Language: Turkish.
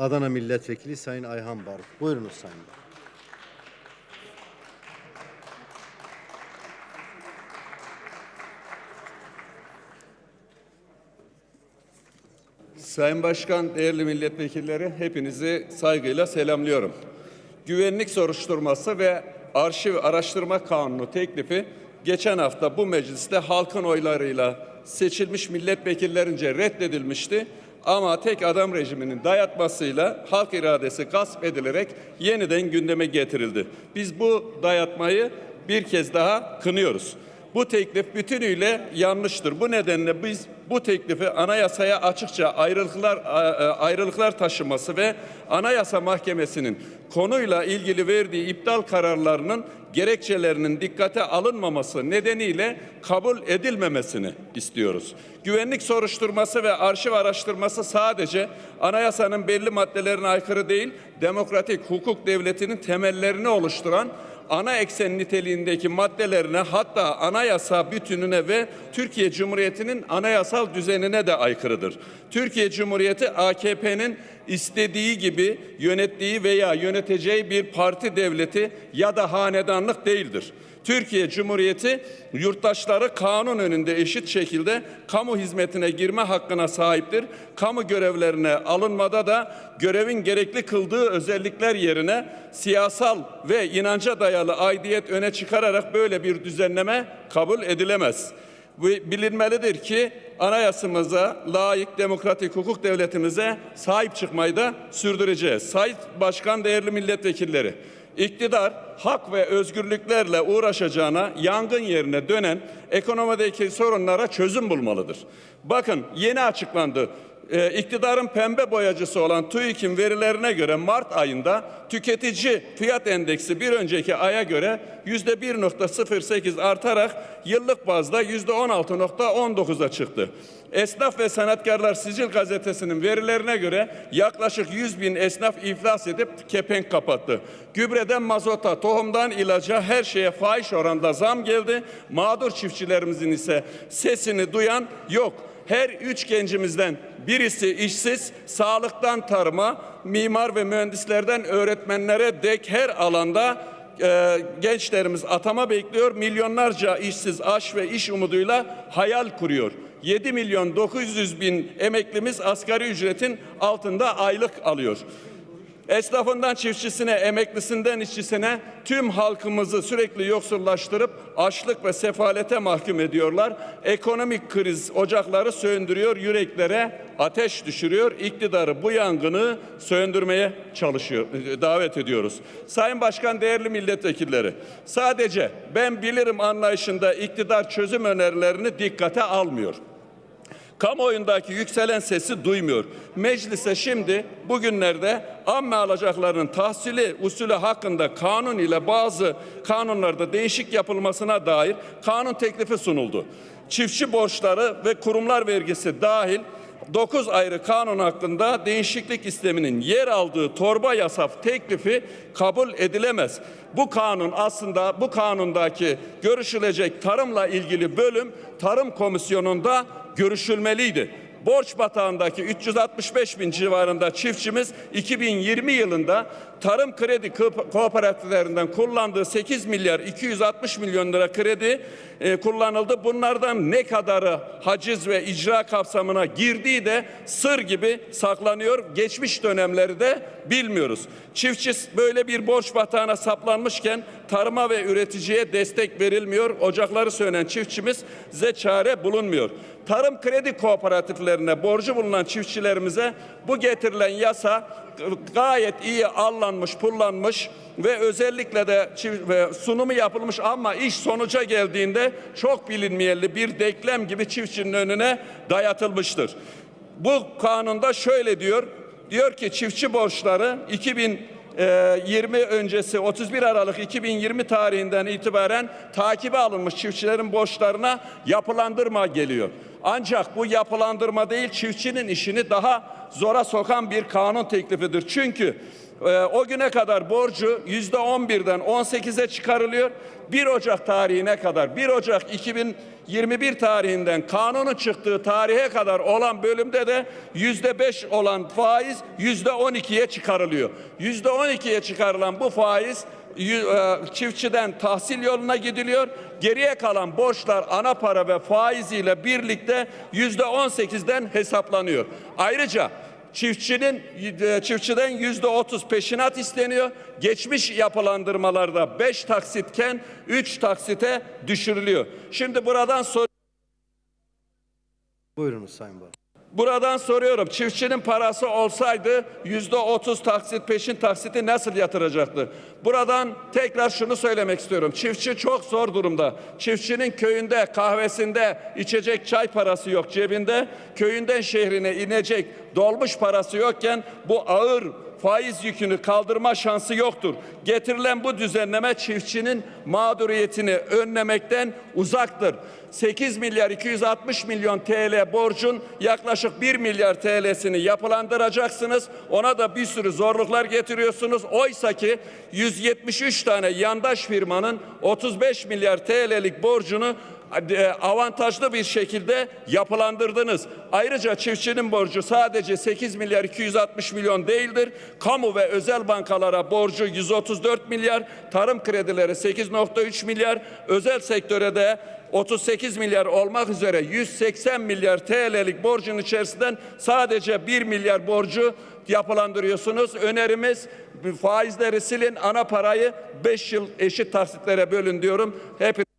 Adana Milletvekili Sayın Ayhan Baruk. Buyurunuz Sayın Baruk. Sayın Başkan, değerli milletvekilleri hepinizi saygıyla selamlıyorum. Güvenlik soruşturması ve arşiv araştırma kanunu teklifi geçen hafta bu mecliste halkın oylarıyla seçilmiş milletvekillerince reddedilmişti. Ama tek adam rejiminin dayatmasıyla halk iradesi gasp edilerek yeniden gündeme getirildi. Biz bu dayatmayı bir kez daha kınıyoruz. Bu teklif bütünüyle yanlıştır. Bu nedenle biz bu teklifi anayasaya açıkça ayrılıklar ayrılıklar taşıması ve Anayasa Mahkemesi'nin konuyla ilgili verdiği iptal kararlarının gerekçelerinin dikkate alınmaması nedeniyle kabul edilmemesini istiyoruz. Güvenlik soruşturması ve arşiv araştırması sadece anayasanın belli maddelerine aykırı değil, demokratik hukuk devletinin temellerini oluşturan ana eksen niteliğindeki maddelerine hatta anayasa bütününe ve Türkiye Cumhuriyeti'nin anayasal düzenine de aykırıdır. Türkiye Cumhuriyeti AKP'nin istediği gibi yönettiği veya yöneteceği bir parti devleti ya da hanedanlık değildir. Türkiye Cumhuriyeti yurttaşları kanun önünde eşit şekilde kamu hizmetine girme hakkına sahiptir. Kamu görevlerine alınmada da görevin gerekli kıldığı özellikler yerine siyasal ve inanca dayalı aidiyet öne çıkararak böyle bir düzenleme kabul edilemez. Bilinmelidir ki anayasamıza layık demokratik hukuk devletimize sahip çıkmayı da sürdüreceğiz. Sayın Başkan değerli milletvekilleri, iktidar hak ve özgürlüklerle uğraşacağına yangın yerine dönen ekonomideki sorunlara çözüm bulmalıdır. Bakın yeni açıklandı. Ee, iktidarın pembe boyacısı olan TÜİK'in verilerine göre Mart ayında tüketici fiyat endeksi bir önceki aya göre yüzde 1.08 artarak yıllık bazda yüzde 16.19'a çıktı. Esnaf ve Sanatkarlar Sicil Gazetesi'nin verilerine göre yaklaşık 100 bin esnaf iflas edip kepenk kapattı. Gübreden mazota, tohumdan ilaca her şeye fahiş oranda zam geldi. Mağdur çiftçilerimizin ise sesini duyan yok. Her üç gencimizden birisi işsiz, sağlıktan tarıma, mimar ve mühendislerden öğretmenlere dek her alanda e, gençlerimiz atama bekliyor. Milyonlarca işsiz aş ve iş umuduyla hayal kuruyor. 7 milyon 900 bin emeklimiz asgari ücretin altında aylık alıyor. Esnafından çiftçisine, emeklisinden işçisine tüm halkımızı sürekli yoksullaştırıp açlık ve sefalete mahkum ediyorlar. Ekonomik kriz ocakları söndürüyor, yüreklere ateş düşürüyor. İktidarı bu yangını söndürmeye çalışıyor, davet ediyoruz. Sayın Başkan, değerli milletvekilleri, sadece ben bilirim anlayışında iktidar çözüm önerilerini dikkate almıyor kamuoyundaki yükselen sesi duymuyor. Meclise şimdi bugünlerde amme alacaklarının tahsili usulü hakkında kanun ile bazı kanunlarda değişik yapılmasına dair kanun teklifi sunuldu. Çiftçi borçları ve kurumlar vergisi dahil 9 ayrı kanun hakkında değişiklik isteminin yer aldığı torba yasaf teklifi kabul edilemez. Bu kanun aslında bu kanundaki görüşülecek tarımla ilgili bölüm Tarım Komisyonu'nda görüşülmeliydi. Borç batağındaki 365 bin civarında çiftçimiz 2020 yılında tarım kredi ko- kooperatiflerinden kullandığı 8 milyar 260 milyon lira kredi e, kullanıldı. Bunlardan ne kadarı haciz ve icra kapsamına girdiği de sır gibi saklanıyor. Geçmiş dönemleri de bilmiyoruz. Çiftçi böyle bir borç batağına saplanmışken tarıma ve üreticiye destek verilmiyor. Ocakları sönen çiftçimize çare bulunmuyor. Tarım kredi kooperatiflerine borcu bulunan çiftçilerimize bu getirilen yasa gayet iyi allanmış, pullanmış ve özellikle de sunumu yapılmış ama iş sonuca geldiğinde çok bilinmeyeli bir denklem gibi çiftçinin önüne dayatılmıştır. Bu kanunda şöyle diyor, diyor ki çiftçi borçları 2020 öncesi 31 Aralık 2020 tarihinden itibaren takibe alınmış çiftçilerin borçlarına yapılandırma geliyor. Ancak bu yapılandırma değil çiftçinin işini daha zora sokan bir kanun teklifidir. Çünkü e, o güne kadar borcu yüzde 11'den 18'e çıkarılıyor. 1 Ocak tarihine kadar 1 Ocak 2021 tarihinden kanunun çıktığı tarihe kadar olan bölümde de yüzde 5 olan faiz yüzde 12'ye çıkarılıyor. Yüzde 12'ye çıkarılan bu faiz çiftçiden tahsil yoluna gidiliyor. Geriye kalan borçlar ana para ve faiziyle birlikte yüzde 18'den hesaplanıyor. Ayrıca Çiftçinin e, çiftçiden yüzde otuz peşinat isteniyor. Geçmiş yapılandırmalarda beş taksitken üç taksite düşürülüyor. Şimdi buradan sor Buyurunuz Sayın Baroğlu. Buradan soruyorum çiftçinin parası olsaydı yüzde otuz taksit peşin taksiti nasıl yatıracaktı? Buradan tekrar şunu söylemek istiyorum. Çiftçi çok zor durumda. Çiftçinin köyünde kahvesinde içecek çay parası yok cebinde. Köyünden şehrine inecek dolmuş parası yokken bu ağır faiz yükünü kaldırma şansı yoktur. Getirilen bu düzenleme çiftçinin mağduriyetini önlemekten uzaktır. 8 milyar 260 milyon TL borcun yaklaşık 1 milyar TL'sini yapılandıracaksınız. Ona da bir sürü zorluklar getiriyorsunuz. Oysa ki 173 tane yandaş firmanın 35 milyar TL'lik borcunu avantajlı bir şekilde yapılandırdınız. Ayrıca çiftçinin borcu sadece 8 milyar 260 milyon değildir. Kamu ve özel bankalara borcu 134 milyar, tarım kredileri 8.3 milyar, özel sektöre de 38 milyar olmak üzere 180 milyar TL'lik borcun içerisinden sadece 1 milyar borcu yapılandırıyorsunuz. Önerimiz faizleri silin, ana parayı 5 yıl eşit taksitlere bölün diyorum. Hep